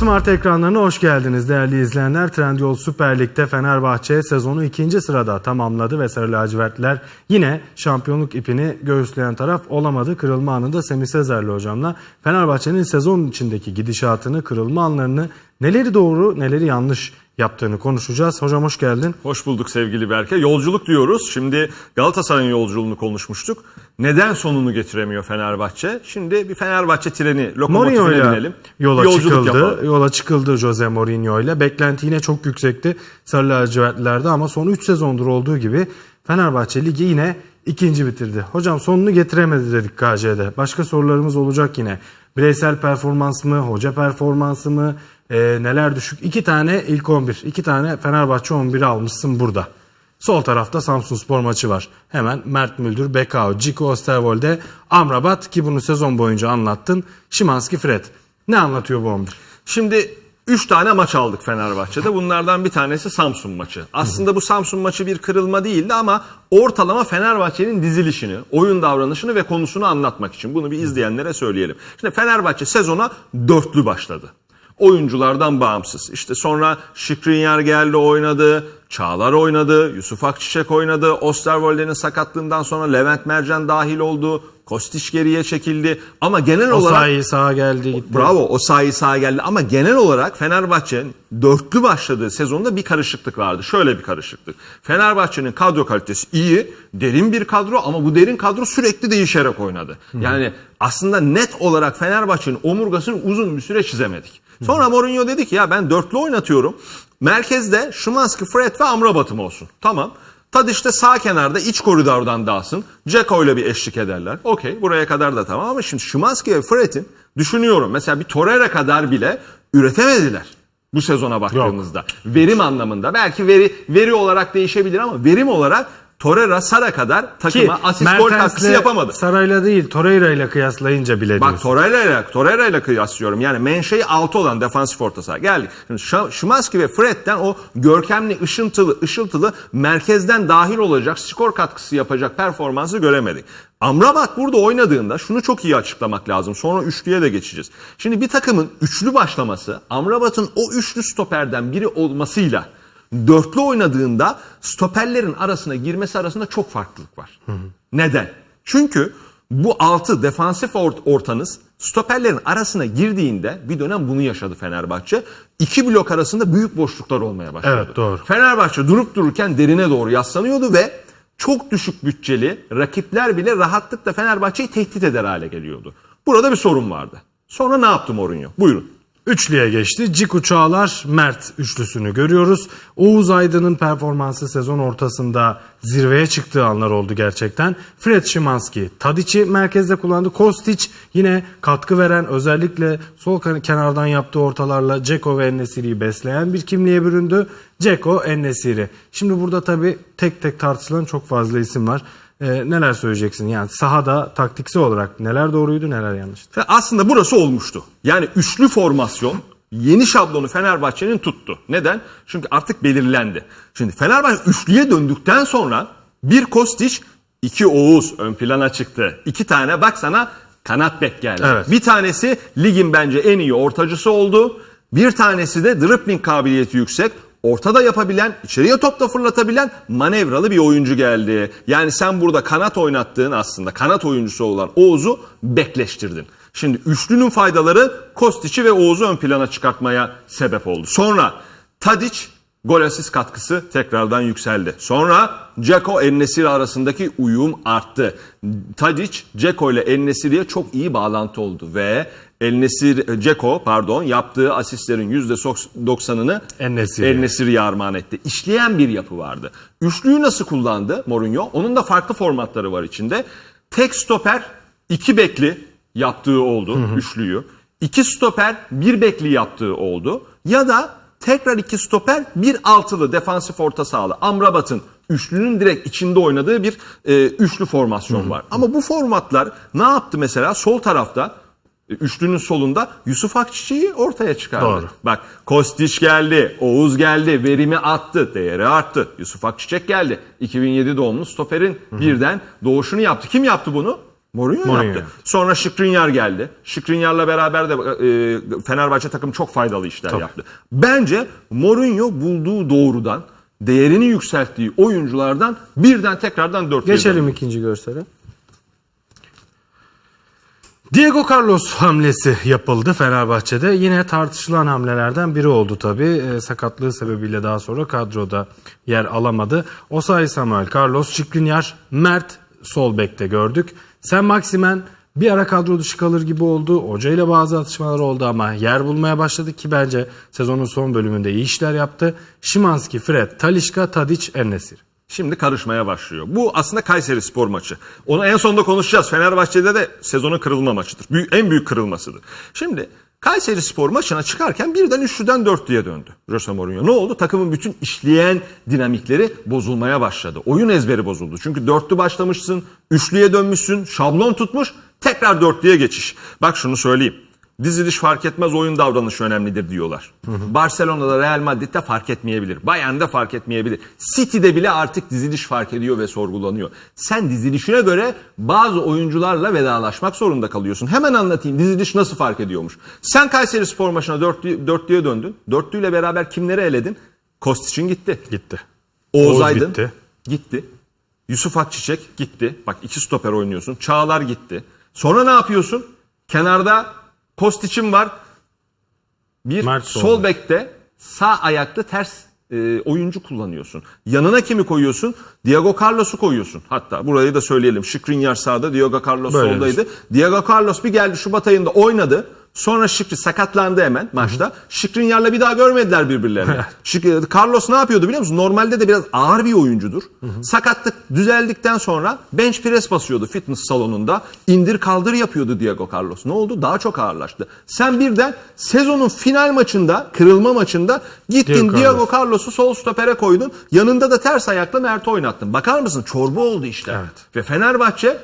Smart ekranlarına hoş geldiniz değerli izleyenler. Trendyol Süper Lig'de Fenerbahçe sezonu ikinci sırada tamamladı ve Sarı Lacivertliler yine şampiyonluk ipini göğüsleyen taraf olamadı. Kırılma anında Semih Sezerli hocamla Fenerbahçe'nin sezon içindeki gidişatını, kırılma anlarını, neleri doğru neleri yanlış yaptığını konuşacağız. Hocam hoş geldin. Hoş bulduk sevgili Berke. Yolculuk diyoruz. Şimdi Galatasaray'ın yolculuğunu konuşmuştuk. Neden sonunu getiremiyor Fenerbahçe? Şimdi bir Fenerbahçe treni lokomotifine binelim. yola yolculuk çıkıldı. yapalım. Yola çıkıldı Jose Mourinho ile. Beklenti yine çok yüksekti Sarı lacivertlilerde ama son 3 sezondur olduğu gibi Fenerbahçe ligi yine ikinci bitirdi. Hocam sonunu getiremedi dedik KJ'de. Başka sorularımız olacak yine. Bireysel performans mı, hoca performansı mı, e, neler düşük? İki tane ilk 11, iki tane Fenerbahçe 11'i almışsın burada. Sol tarafta Samsun Spor maçı var. Hemen Mert Müldür, Bekao, Ciko Osterwolde, Amrabat ki bunu sezon boyunca anlattın. Şimanski, Fred. Ne anlatıyor bu 11? Şimdi 3 tane maç aldık Fenerbahçe'de. Bunlardan bir tanesi Samsun maçı. Aslında bu Samsun maçı bir kırılma değildi ama ortalama Fenerbahçe'nin dizilişini, oyun davranışını ve konusunu anlatmak için bunu bir izleyenlere söyleyelim. Şimdi Fenerbahçe sezona dörtlü başladı. Oyunculardan bağımsız. İşte sonra Şikrinyar geldi oynadı, Çağlar oynadı, Yusuf Akçiçek oynadı, Osterwolde'nin sakatlığından sonra Levent Mercan dahil oldu, Kostiç geriye çekildi. Ama genel olarak... Osayi sağa geldi gitti. Bravo o sahi sağa geldi ama genel olarak Fenerbahçe'nin dörtlü başladığı sezonda bir karışıklık vardı. Şöyle bir karışıklık. Fenerbahçe'nin kadro kalitesi iyi, derin bir kadro ama bu derin kadro sürekli değişerek oynadı. Yani aslında net olarak Fenerbahçe'nin omurgasını uzun bir süre çizemedik. Sonra Mourinho dedi ki ya ben dörtlü oynatıyorum. Merkezde Szymanski, Fred ve Amrabat'ım olsun. Tamam. Tadiç de sağ kenarda iç koridordan dağılsın. Ceko ile bir eşlik ederler. Okey buraya kadar da tamam ama şimdi Szymanski ve Fred'in düşünüyorum mesela bir Torreira kadar bile üretemediler bu sezona baktığımızda. Verim anlamında belki veri veri olarak değişebilir ama verim olarak Torreira Sara kadar Ki takıma asist gol katkısı yapamadı. Sarayla değil Torreira ile kıyaslayınca bile Bak diyorsun. Torreira ile Torreira ile kıyaslıyorum. Yani menşei 6 olan defansif orta saha. Geldik. Şimdi Ş- ve Fred'den o görkemli, ışıntılı, ışıltılı merkezden dahil olacak, skor katkısı yapacak performansı göremedik. Amrabat burada oynadığında şunu çok iyi açıklamak lazım. Sonra üçlüye de geçeceğiz. Şimdi bir takımın üçlü başlaması, Amrabat'ın o üçlü stoperden biri olmasıyla dörtlü oynadığında stoperlerin arasına girmesi arasında çok farklılık var. Neden? Çünkü bu altı defansif ort- ortanız stoperlerin arasına girdiğinde bir dönem bunu yaşadı Fenerbahçe. İki blok arasında büyük boşluklar olmaya başladı. Evet, doğru. Fenerbahçe durup dururken derine doğru yaslanıyordu ve çok düşük bütçeli rakipler bile rahatlıkla Fenerbahçe'yi tehdit eder hale geliyordu. Burada bir sorun vardı. Sonra ne yaptı Mourinho? Buyurun. Üçlüye geçti. Ciku Çağlar, Mert üçlüsünü görüyoruz. Oğuz Aydın'ın performansı sezon ortasında zirveye çıktığı anlar oldu gerçekten. Fred Szymanski, Tadic'i merkezde kullandı. Kostić yine katkı veren özellikle sol kenardan yaptığı ortalarla Ceko ve Ennesiri'yi besleyen bir kimliğe büründü. Ceko, Ennesiri. Şimdi burada tabii tek tek tartışılan çok fazla isim var. Ee, neler söyleyeceksin? Yani sahada taktiksel olarak neler doğruydu neler yanlıştı? Aslında burası olmuştu. Yani üçlü formasyon yeni şablonu Fenerbahçe'nin tuttu. Neden? Çünkü artık belirlendi. Şimdi Fenerbahçe üçlüye döndükten sonra bir Kostić, iki Oğuz ön plana çıktı. İki tane bak sana kanat bek geldi. Evet. Bir tanesi ligin bence en iyi ortacısı oldu. Bir tanesi de dribbling kabiliyeti yüksek. Ortada yapabilen, içeriye top da fırlatabilen manevralı bir oyuncu geldi. Yani sen burada kanat oynattığın aslında kanat oyuncusu olan Oğuz'u bekleştirdin. Şimdi üçlünün faydaları Kostiç'i ve Oğuz'u ön plana çıkartmaya sebep oldu. Sonra Tadic gol asist katkısı tekrardan yükseldi. Sonra Ceko Ennesiri arasındaki uyum arttı. Tadic Ceko ile Ennesiri'ye çok iyi bağlantı oldu ve Elnesir Ceko pardon yaptığı asistlerin %90'ını En-Nesyri. El-Nesir'e armağan etti. İşleyen bir yapı vardı. Üçlüyü nasıl kullandı Mourinho? Onun da farklı formatları var içinde. Tek stoper, iki bekli yaptığı oldu üçlüyü. İki stoper, bir bekli yaptığı oldu. Ya da tekrar iki stoper, bir altılı defansif orta sahalı. Amrabat'ın üçlünün direkt içinde oynadığı bir e, üçlü formasyon var. Ama bu formatlar ne yaptı mesela sol tarafta e, üçlünün solunda Yusuf Akçiçek'i ortaya çıkardı. Doğru. Bak Kostiç geldi, Oğuz geldi, verimi attı, değeri arttı. Yusuf Akçiçek geldi. 2007 doğumlu stoperin birden doğuşunu yaptı. Kim yaptı bunu? Mourinho, Mourinho. yaptı. Sonra Şikrinyar geldi. Şikrinyar'la beraber de e, Fenerbahçe takım çok faydalı işler yaptı. Bence Mourinho bulduğu doğrudan değerini yükselttiği oyunculardan birden tekrardan dört Geçelim ikinci görsele. Diego Carlos hamlesi yapıldı Fenerbahçe'de. Yine tartışılan hamlelerden biri oldu tabii. Ee, sakatlığı sebebiyle daha sonra kadroda yer alamadı. Osayi Samuel, Carlos, Şikrinyar, Mert sol bekte gördük. Sen Maximen bir ara kadro dışı kalır gibi oldu. Hoca ile bazı atışmalar oldu ama yer bulmaya başladı ki bence sezonun son bölümünde iyi işler yaptı. Şimanski, Fred, Talişka, Tadic, Ennesir. Şimdi karışmaya başlıyor. Bu aslında Kayseri spor maçı. Onu en sonunda konuşacağız. Fenerbahçe'de de sezonun kırılma maçıdır. Büyük, en büyük kırılmasıdır. Şimdi Kayseri spor maçına çıkarken birden üçlüden dörtlüye döndü Jose Mourinho. Ne oldu? Takımın bütün işleyen dinamikleri bozulmaya başladı. Oyun ezberi bozuldu. Çünkü dörtlü başlamışsın, üçlüye dönmüşsün, şablon tutmuş, tekrar dörtlüye geçiş. Bak şunu söyleyeyim. Diziliş fark etmez oyun davranışı önemlidir diyorlar. Barcelona'da Real Madrid'de fark etmeyebilir. Bayern'de fark etmeyebilir. City'de bile artık diziliş fark ediyor ve sorgulanıyor. Sen dizilişine göre bazı oyuncularla vedalaşmak zorunda kalıyorsun. Hemen anlatayım diziliş nasıl fark ediyormuş. Sen Kayseri spor maçına dörtlü, dörtlüye döndün. Dörtlüyle beraber kimleri eledin? Kostiç'in gitti. Gitti. Oğuz, Oğuz Aydın bitti. gitti. Yusuf Akçiçek gitti. Bak iki stoper oynuyorsun. Çağlar gitti. Sonra ne yapıyorsun? Kenarda Kostiç'in var. Bir Mert sol bekte sağ ayaklı ters e, oyuncu kullanıyorsun. Yanına kimi koyuyorsun? Diego Carlos'u koyuyorsun. Hatta burayı da söyleyelim. Şikrinyar sağda, Diego Carlos Böyledir. soldaydı. Diego Carlos bir geldi Şubat ayında oynadı. Sonra Şikri sakatlandı hemen maçta. Şikrinyar'la bir daha görmediler birbirlerini. Şik- Carlos ne yapıyordu biliyor musun? Normalde de biraz ağır bir oyuncudur. Sakatlık düzeldikten sonra bench press basıyordu fitness salonunda. İndir kaldır yapıyordu Diego Carlos. Ne oldu? Daha çok ağırlaştı. Sen birden sezonun final maçında, kırılma maçında gittin Diego Diego, Carlos. Carlos'u sol stopere koydun. Yanında da ters ayakla Mert'i oynattın. Bakar mısın? Çorba oldu işte. Evet. Ve Fenerbahçe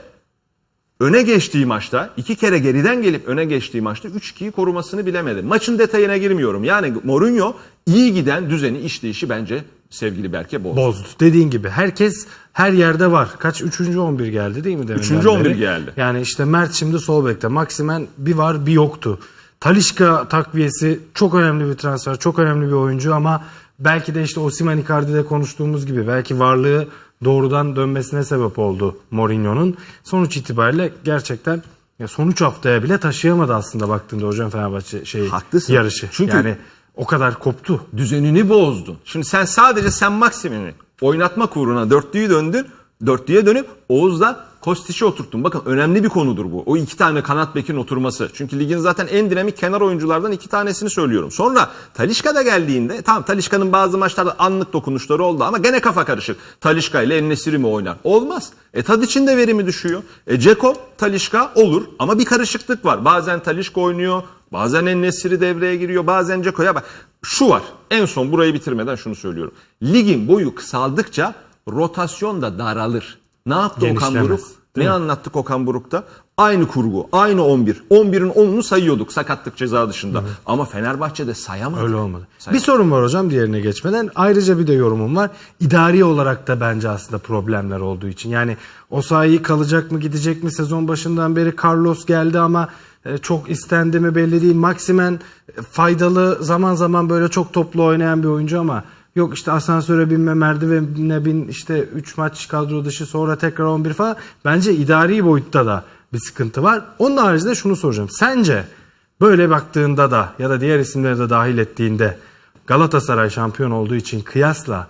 öne geçtiği maçta iki kere geriden gelip öne geçtiği maçta 3-2'yi korumasını bilemedi. Maçın detayına girmiyorum. Yani Mourinho iyi giden düzeni işleyişi bence sevgili Berke bozdu. bozdu. Dediğin gibi herkes her yerde var. Kaç? Üçüncü 11 geldi değil mi? Üçüncü 11 beri? geldi. Yani işte Mert şimdi sol bekte. Maximen bir var bir yoktu. Talişka takviyesi çok önemli bir transfer. Çok önemli bir oyuncu ama belki de işte Osimhen Icardi'de konuştuğumuz gibi belki varlığı doğrudan dönmesine sebep oldu Mourinho'nun. Sonuç itibariyle gerçekten ya son 3 haftaya bile taşıyamadı aslında baktığında hocam Fenerbahçe şeyi Haklısın. yarışı. Çünkü- yani o kadar koptu. düzenini bozdun. Şimdi sen sadece sen Maksimini oynatma uğruna dörtlüyü döndün. Dörtlüye dönüp Oğuz'la Kostiç'i oturttun. Bakın önemli bir konudur bu. O iki tane kanat bekin oturması. Çünkü ligin zaten en dinamik kenar oyunculardan iki tanesini söylüyorum. Sonra Talişka da geldiğinde tamam Talişka'nın bazı maçlarda anlık dokunuşları oldu ama gene kafa karışık. Talişka ile Ennesiri mi oynar? Olmaz. E Tadiç'in de verimi düşüyor. E Ceko, Talişka olur ama bir karışıklık var. Bazen Talişka oynuyor, bazen Ennesiri devreye giriyor, bazen Ceko'ya bak. Şu var. En son burayı bitirmeden şunu söylüyorum. Ligin boyu kısaldıkça rotasyon da daralır. Ne yaptı Okan Buruk? Ne mi? anlattık Okan Buruk'ta? Aynı kurgu, aynı 11. 11'in 10'unu sayıyorduk sakatlık ceza dışında. Ama Fenerbahçe'de sayamadı. Öyle olmadı. Sayamadı. Bir sorun var hocam diğerine geçmeden. Ayrıca bir de yorumum var. İdari olarak da bence aslında problemler olduğu için. Yani o sahi kalacak mı gidecek mi sezon başından beri Carlos geldi ama e, çok istendi mi belli değil. Maximen e, faydalı zaman zaman böyle çok toplu oynayan bir oyuncu ama yok işte asansöre binme merdivene bin işte 3 maç kadro dışı sonra tekrar 11 falan. Bence idari boyutta da bir sıkıntı var. Onun haricinde şunu soracağım. Sence Böyle baktığında da ya da diğer isimleri de dahil ettiğinde Galatasaray şampiyon olduğu için kıyasla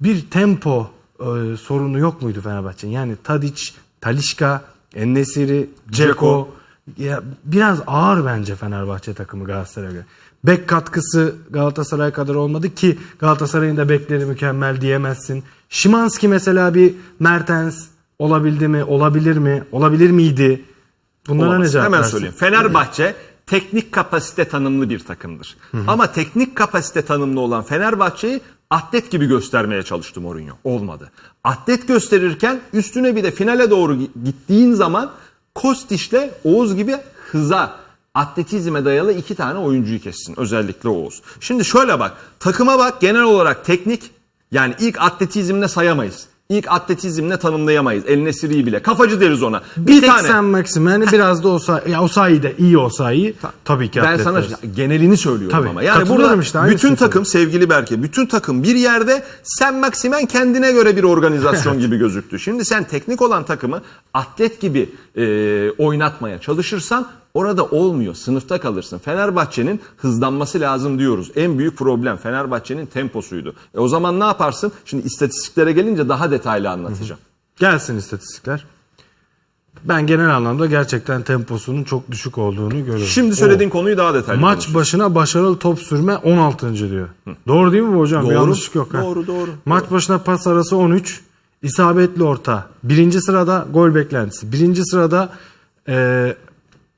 bir tempo e, sorunu yok muydu Fenerbahçe'nin? Yani Tadic, Talişka, Ennesiri, Ceko Dzeko. ya biraz ağır bence Fenerbahçe takımı Galatasaray'a göre. Bek katkısı Galatasaray kadar olmadı ki Galatasaray'ın da bekleri mükemmel diyemezsin. Şimanski mesela bir Mertens olabildi mi? Olabilir mi? Olabilir miydi? Bunlara Olamaz. ne cevap Hemen versin? söyleyeyim. Fenerbahçe teknik kapasite tanımlı bir takımdır. Ama teknik kapasite tanımlı olan Fenerbahçe'yi Atlet gibi göstermeye çalıştı Mourinho. Olmadı. Atlet gösterirken üstüne bir de finale doğru gittiğin zaman Kostic'le Oğuz gibi hıza, atletizme dayalı iki tane oyuncuyu kessin. Özellikle Oğuz. Şimdi şöyle bak. Takıma bak genel olarak teknik yani ilk atletizmle sayamayız. İlk atletizmle tanımlayamayız. El Nesiri'yi bile. Kafacı deriz ona. Bir, Tek tane. sen Maxim yani biraz da olsa ya Osayi de iyi Osayi tabii ki Ben atlet sana deriz. genelini söylüyorum Tabii, ama. Yani burada işte, bütün takım söylüyorum. sevgili Berke, bütün takım bir yerde sen Maksimen kendine göre bir organizasyon gibi gözüktü. Şimdi sen teknik olan takımı atlet gibi e, oynatmaya çalışırsan orada olmuyor. Sınıfta kalırsın. Fenerbahçe'nin hızlanması lazım diyoruz. En büyük problem Fenerbahçe'nin temposuydu. E o zaman ne yaparsın? Şimdi istatistiklere gelince daha detaylı anlatacağım. Gelsin istatistikler. Ben genel anlamda gerçekten temposunun çok düşük olduğunu görüyorum. Şimdi söylediğin konuyu daha detaylı Maç konuşuruz. başına başarılı top sürme 16. diyor. Doğru değil mi bu hocam? Bir Doğru. yanlışlık yok. ha? Doğru, doğru. Maç başına pas arası 13. isabetli orta. Birinci sırada gol beklentisi. Birinci sırada e,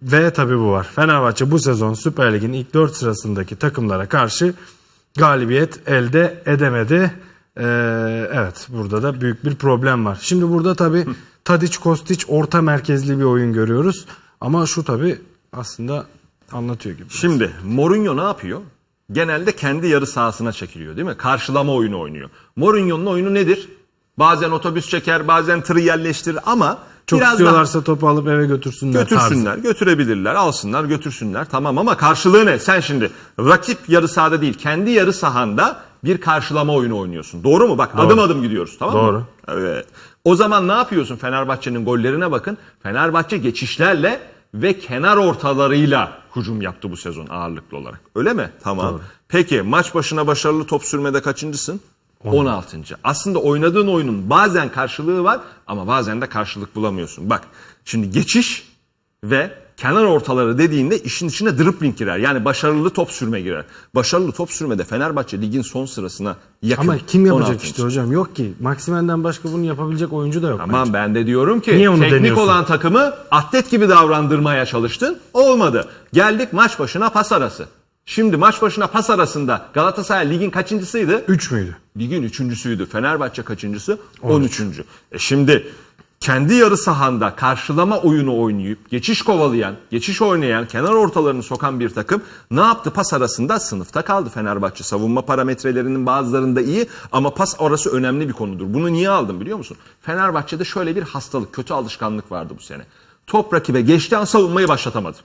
ve tabii bu var. Fenerbahçe bu sezon Süper Lig'in ilk 4 sırasındaki takımlara karşı galibiyet elde edemedi. E, evet burada da büyük bir problem var. Şimdi burada tabii Tadic Kostic orta merkezli bir oyun görüyoruz. Ama şu tabii aslında anlatıyor gibi. Şimdi Mourinho ne yapıyor? Genelde kendi yarı sahasına çekiliyor değil mi? Karşılama oyunu oynuyor. Mourinho'nun oyunu nedir? Bazen otobüs çeker, bazen tır yerleştirir ama Çok biraz daha istiyorlarsa topu alıp eve götürsünler. götürsünler, götürebilirler, alsınlar, götürsünler. Tamam ama karşılığı ne? Sen şimdi rakip yarı sahada değil, kendi yarı sahanda bir karşılama oyunu oynuyorsun. Doğru mu? Bak adım adım gidiyoruz tamam mı? Doğru. Evet. O zaman ne yapıyorsun Fenerbahçe'nin gollerine bakın. Fenerbahçe geçişlerle ve kenar ortalarıyla hücum yaptı bu sezon ağırlıklı olarak. Öyle mi? Tamam. Peki maç başına başarılı top sürmede kaçıncısın? 16. Aslında oynadığın oyunun bazen karşılığı var ama bazen de karşılık bulamıyorsun. Bak şimdi geçiş ve kenar ortaları dediğinde işin içine dribbling girer. Yani başarılı top sürme girer. Başarılı top sürmede Fenerbahçe ligin son sırasına yakın. Ama kim yapacak 16. işte hocam? Yok ki. Maksimen'den başka bunu yapabilecek oyuncu da yok. Tamam bence. ben de diyorum ki Niye onu teknik deniyorsun? olan takımı atlet gibi davrandırmaya çalıştın. Olmadı. Geldik maç başına pas arası. Şimdi maç başına pas arasında Galatasaray ligin kaçıncısıydı? 3 müydü? Ligin üçüncüsüydü. Fenerbahçe kaçıncısı? 13. E şimdi kendi yarı sahanda karşılama oyunu oynayıp geçiş kovalayan, geçiş oynayan, kenar ortalarını sokan bir takım ne yaptı? Pas arasında sınıfta kaldı Fenerbahçe. Savunma parametrelerinin bazılarında iyi ama pas arası önemli bir konudur. Bunu niye aldım biliyor musun? Fenerbahçe'de şöyle bir hastalık, kötü alışkanlık vardı bu sene. Top rakibe geçtiği an savunmayı başlatamadı.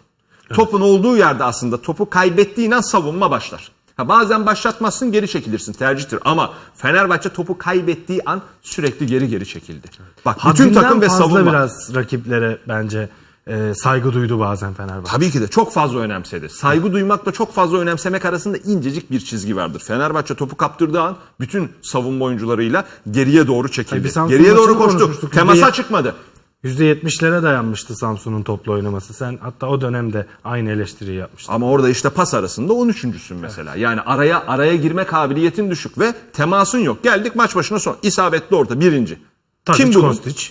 Topun olduğu yerde aslında topu kaybettiğin an savunma başlar. Ha bazen başlatmazsın geri çekilirsin tercihtir ama Fenerbahçe topu kaybettiği an sürekli geri geri çekildi. Bak bütün Haddinden takım ve savunma. biraz rakiplere bence e, saygı duydu bazen Fenerbahçe. Tabii ki de çok fazla önemsedi. Saygı duymakla çok fazla önemsemek arasında incecik bir çizgi vardır. Fenerbahçe topu kaptırdığı an bütün savunma oyuncularıyla geriye doğru çekildi. Geriye doğru koştu. Temasa çıkmadı. %70'lere dayanmıştı Samsun'un topla oynaması. Sen hatta o dönemde aynı eleştiriyi yapmıştın. Ama orada işte pas arasında 13.sün mesela. Yani araya araya girme kabiliyetin düşük ve temasın yok. Geldik maç başına son. İsabetli orta birinci. Tadic, Kim bunun? Kostic.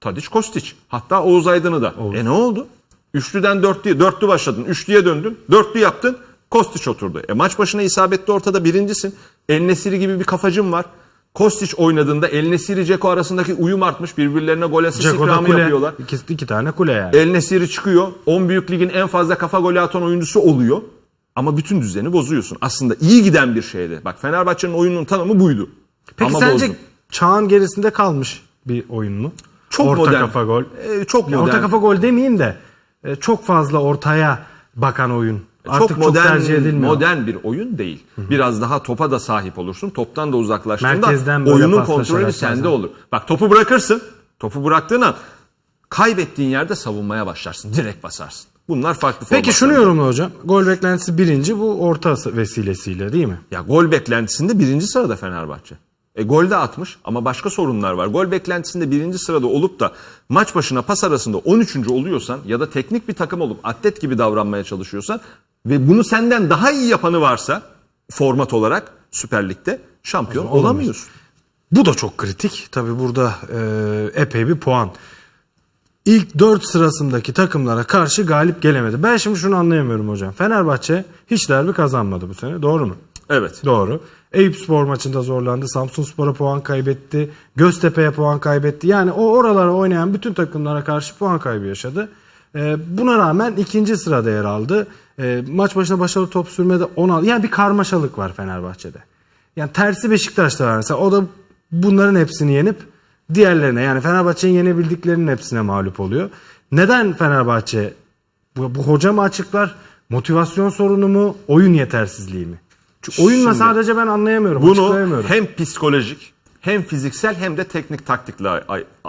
Tadic Kostic. Hatta Oğuz Aydın'ı da. E ne oldu? Üçlüden dörtlüye, dörtlü başladın. Üçlüye döndün. Dörtlü yaptın. Kostic oturdu. E maç başına isabetli ortada birincisin. El Nesiri gibi bir kafacım var. Kostic oynadığında El Nesiri Ceko arasındaki uyum artmış. Birbirlerine gol asist Ceko'da ikramı kule. yapıyorlar. İki, iki tane kule yani. El Nesiri çıkıyor. 10 büyük ligin en fazla kafa golü atan oyuncusu oluyor. Ama bütün düzeni bozuyorsun. Aslında iyi giden bir şeydi. Bak Fenerbahçe'nin oyununun tanımı buydu. Peki Ama sence bozdun. çağın gerisinde kalmış bir oyun mu? çok Orta modern. kafa gol. Ee, çok modern. Orta kafa gol demeyeyim de e, çok fazla ortaya bakan oyun. Artık çok çok, modern, tercih edilmiyor. modern bir oyun değil. Biraz daha topa da sahip olursun. Toptan da uzaklaştığında Merkezden oyunun kontrolü sende bazen. olur. Bak topu bırakırsın. Topu bıraktığın an kaybettiğin yerde savunmaya başlarsın. Direkt basarsın. Bunlar farklı Peki şunu yorumla hocam. Gol beklentisi birinci bu orta vesilesiyle değil mi? Ya gol beklentisinde birinci sırada Fenerbahçe. E gol de atmış ama başka sorunlar var. Gol beklentisinde birinci sırada olup da maç başına pas arasında 13. oluyorsan ya da teknik bir takım olup atlet gibi davranmaya çalışıyorsan ve bunu senden daha iyi yapanı varsa format olarak Süper Lig'de şampiyon olamıyorsun. Bu da çok kritik. Tabi burada e, epey bir puan. İlk 4 sırasındaki takımlara karşı galip gelemedi. Ben şimdi şunu anlayamıyorum hocam. Fenerbahçe hiç derbi kazanmadı bu sene. Doğru mu? Evet. Doğru. Eyüp Spor maçında zorlandı. Samsun Spor'a puan kaybetti. Göztepe'ye puan kaybetti. Yani o oralara oynayan bütün takımlara karşı puan kaybı yaşadı. Ee, buna rağmen ikinci sırada yer aldı. Ee, maç başına başarılı top sürmede 16. Yani bir karmaşalık var Fenerbahçe'de. Yani tersi Beşiktaş'ta var mesela. O da bunların hepsini yenip diğerlerine yani Fenerbahçe'nin yenebildiklerinin hepsine mağlup oluyor. Neden Fenerbahçe bu, bu hoca mı açıklar? Motivasyon sorunu mu? Oyun yetersizliği mi? Çünkü oyunla Şimdi sadece ben anlayamıyorum, Bunu açıklayamıyorum. hem psikolojik hem fiziksel hem de teknik taktikle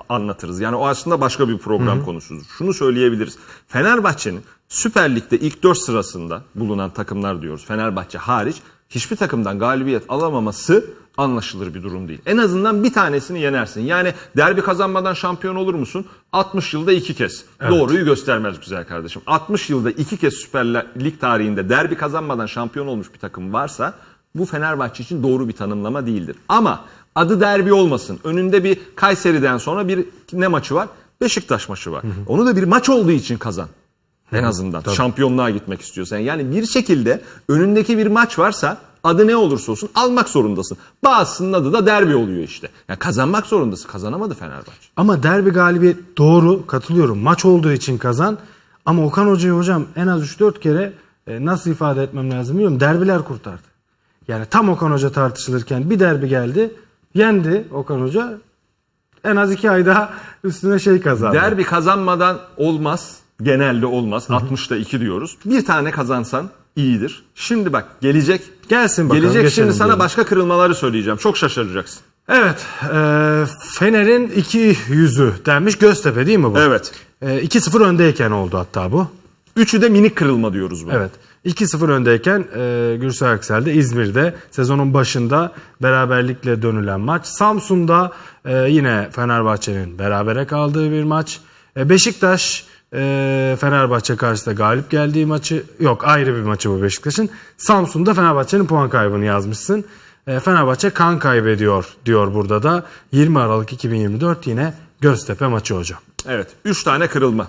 anlatırız. Yani o aslında başka bir program konusudur. Şunu söyleyebiliriz. Fenerbahçe'nin Süper Lig'de ilk 4 sırasında bulunan takımlar diyoruz. Fenerbahçe hariç hiçbir takımdan galibiyet alamaması anlaşılır bir durum değil. En azından bir tanesini yenersin. Yani derbi kazanmadan şampiyon olur musun? 60 yılda iki kez. Doğruyu göstermez güzel kardeşim. 60 yılda iki kez Süper Lig tarihinde derbi kazanmadan şampiyon olmuş bir takım varsa bu Fenerbahçe için doğru bir tanımlama değildir. Ama adı derbi olmasın. Önünde bir Kayseri'den sonra bir ne maçı var? Beşiktaş maçı var. Onu da bir maç olduğu için kazan. En azından şampiyonluğa gitmek istiyorsan. Yani bir şekilde önündeki bir maç varsa adı ne olursa olsun almak zorundasın. Bazısının adı da derbi oluyor işte. Yani kazanmak zorundasın. Kazanamadı Fenerbahçe. Ama derbi galibiyet doğru katılıyorum. Maç olduğu için kazan. Ama Okan Hoca'yı hocam en az 3-4 kere e, nasıl ifade etmem lazım bilmiyorum. Derbiler kurtardı. Yani tam Okan Hoca tartışılırken bir derbi geldi. Yendi Okan Hoca. En az 2 ay daha üstüne şey kazandı. Derbi kazanmadan olmaz. Genelde olmaz. 60'da 2 diyoruz. Bir tane kazansan iyidir. Şimdi bak gelecek. Gelsin bakalım, Gelecek şimdi sana diyelim. başka kırılmaları söyleyeceğim. Çok şaşıracaksın. Evet. e, Fener'in iki yüzü denmiş Göztepe değil mi bu? Evet. E, 2-0 öndeyken oldu hatta bu. Üçü de minik kırılma diyoruz buna. Evet. 2-0 öndeyken e, Gürsel Aksel'de İzmir'de sezonun başında beraberlikle dönülen maç. Samsun'da e, yine Fenerbahçe'nin berabere kaldığı bir maç. E, Beşiktaş e, Fenerbahçe karşısında galip geldiği maçı yok ayrı bir maçı bu Beşiktaş'ın. Samsun'da Fenerbahçe'nin puan kaybını yazmışsın. E, Fenerbahçe kan kaybediyor diyor burada da. 20 Aralık 2024 yine Göztepe maçı hocam. Evet. Üç tane kırılma.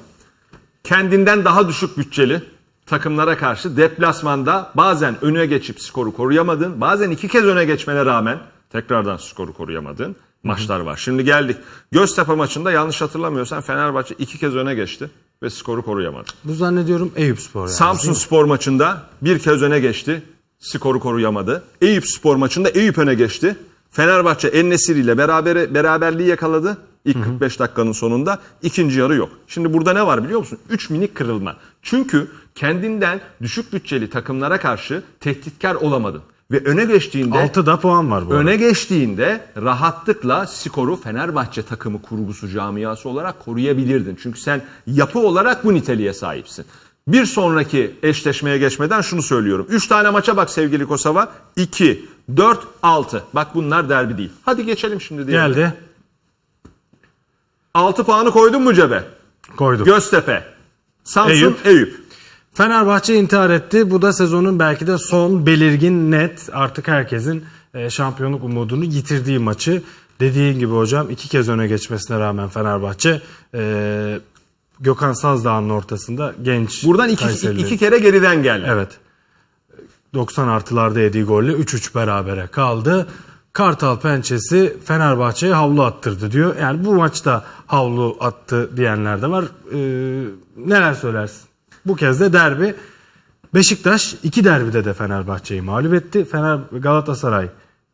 Kendinden daha düşük bütçeli takımlara karşı deplasmanda bazen öne geçip skoru koruyamadın. Bazen iki kez öne geçmene rağmen tekrardan skoru koruyamadın. Maçlar var. Şimdi geldik. Göztepe maçında yanlış hatırlamıyorsam Fenerbahçe iki kez öne geçti ve skoru koruyamadı. Bu zannediyorum Eyüp Spor. Yani. Samsun Spor maçında bir kez öne geçti. Skoru koruyamadı. Eyüp Spor maçında Eyüp öne geçti. Fenerbahçe Ennesiri ile beraber, beraberliği yakaladı. İlk 45 dakikanın sonunda. ikinci yarı yok. Şimdi burada ne var biliyor musun? 3 minik kırılma. Çünkü kendinden düşük bütçeli takımlara karşı tehditkar olamadın. Ve öne geçtiğinde 6'da puan var bu arada. öne geçtiğinde rahatlıkla skoru Fenerbahçe takımı kurgusu camiası olarak koruyabilirdin. Çünkü sen yapı olarak bu niteliğe sahipsin. Bir sonraki eşleşmeye geçmeden şunu söylüyorum. 3 tane maça bak sevgili Kosova. 2, 4, 6. Bak bunlar derbi değil. Hadi geçelim şimdi diye. Geldi. 6 puanı koydun mu cebe? Koyduk. Göztepe, Samsun, Eyüp. Eyüp. Fenerbahçe intihar etti. Bu da sezonun belki de son belirgin net artık herkesin e, şampiyonluk umudunu yitirdiği maçı. Dediğin gibi hocam iki kez öne geçmesine rağmen Fenerbahçe e, Gökhan Sazdağ'ın ortasında genç Buradan iki, Kayseri'li- iki kere geriden geldi. Evet. 90 artılarda yediği golle 3-3 berabere kaldı. Kartal pençesi Fenerbahçe'ye havlu attırdı diyor. Yani bu maçta havlu attı diyenler de var. Ee, neler söylersin? Bu kez de derbi. Beşiktaş iki derbide de Fenerbahçe'yi mağlup etti. Fener Galatasaray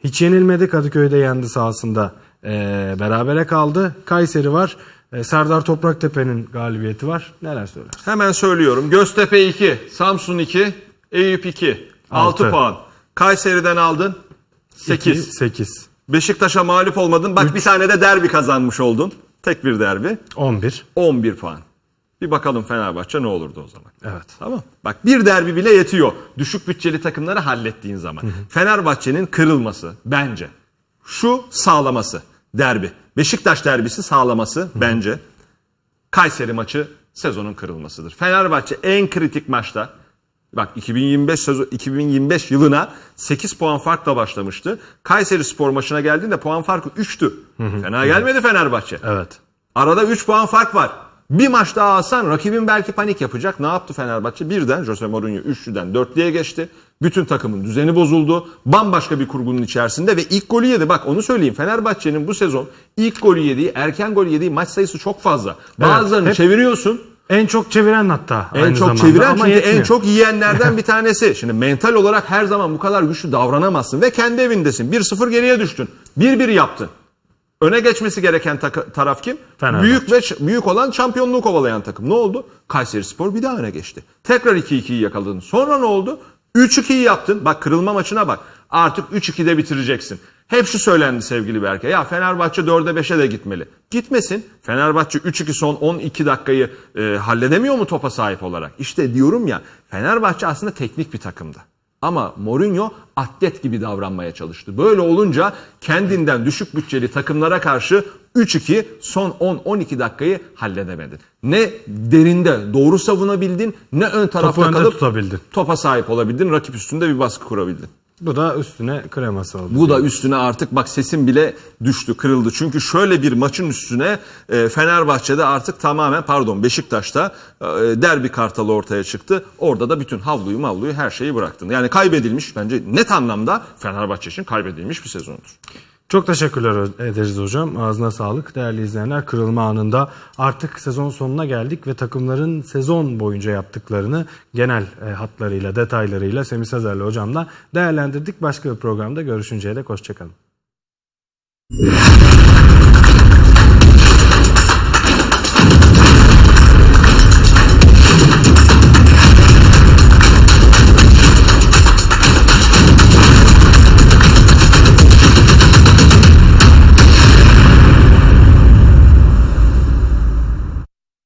hiç yenilmedi. Kadıköy'de yendi sahasında ee, berabere kaldı. Kayseri var. Ee, Serdar Topraktepe'nin galibiyeti var. Neler söylersin? Hemen söylüyorum. Göztepe 2, Samsun 2, Eyüp 2. 6 Altı. puan. Kayseri'den aldın 8. 8. Beşiktaş'a mağlup olmadın. Bak bir tane de derbi kazanmış oldun. Tek bir derbi. 11. 11 puan. Bir bakalım Fenerbahçe ne olurdu o zaman. Evet. Tamam. Bak bir derbi bile yetiyor. Düşük bütçeli takımları hallettiğin zaman. Fenerbahçe'nin kırılması bence. Şu sağlaması derbi. Beşiktaş derbisi sağlaması bence. Kayseri maçı sezonun kırılmasıdır. Fenerbahçe en kritik maçta bak 2025 sezon 2025 yılına 8 puan farkla başlamıştı. Kayseri Spor maçına geldiğinde puan farkı 3'tü. Fena gelmedi Fenerbahçe. Evet. Arada 3 puan fark var. Bir maç daha alsan rakibin belki panik yapacak. Ne yaptı Fenerbahçe? Birden Jose Mourinho üçlüden dörtlüye geçti. Bütün takımın düzeni bozuldu. Bambaşka bir kurgunun içerisinde ve ilk golü yedi. Bak onu söyleyeyim. Fenerbahçe'nin bu sezon ilk golü yediği, erken golü yediği maç sayısı çok fazla. Bazılarını hep- çeviriyorsun. En çok çeviren hatta En aynı çok zamanda. çeviren ama çünkü en çok yiyenlerden bir tanesi. Şimdi mental olarak her zaman bu kadar güçlü davranamazsın ve kendi evindesin. 1-0 geriye düştün. 1-1 yaptın. Öne geçmesi gereken taraf kim? Fenerbahçe. Büyük ve büyük olan şampiyonluğu kovalayan takım. Ne oldu? Kayserispor bir daha öne geçti. Tekrar 2-2'yi yakaladın. Sonra ne oldu? 3-2'yi yaptın. Bak kırılma maçına bak. Artık 3-2'de bitireceksin. Hep şu söylendi sevgili Berke. Ya Fenerbahçe 4'e 5'e de gitmeli. Gitmesin. Fenerbahçe 3-2 son 12 dakikayı e, halledemiyor mu topa sahip olarak? İşte diyorum ya Fenerbahçe aslında teknik bir takımdı. Ama Mourinho atlet gibi davranmaya çalıştı. Böyle olunca kendinden düşük bütçeli takımlara karşı 3-2 son 10-12 dakikayı halledemedin. Ne derinde doğru savunabildin ne ön tarafta önde kalıp tutabildin. topa sahip olabildin. Rakip üstünde bir baskı kurabildin. Bu da üstüne kreması oldu. Bu da üstüne artık bak sesim bile düştü, kırıldı. Çünkü şöyle bir maçın üstüne e, Fenerbahçe'de artık tamamen pardon Beşiktaş'ta e, derbi kartalı ortaya çıktı. Orada da bütün havluyu mavluyu her şeyi bıraktın. Yani kaybedilmiş bence net anlamda Fenerbahçe için kaybedilmiş bir sezondur. Çok teşekkürler ederiz hocam. Ağzına sağlık. Değerli izleyenler kırılma anında artık sezon sonuna geldik ve takımların sezon boyunca yaptıklarını genel e, hatlarıyla, detaylarıyla Semih Sezer'le hocamla değerlendirdik. Başka bir programda görüşünceye dek hoşçakalın.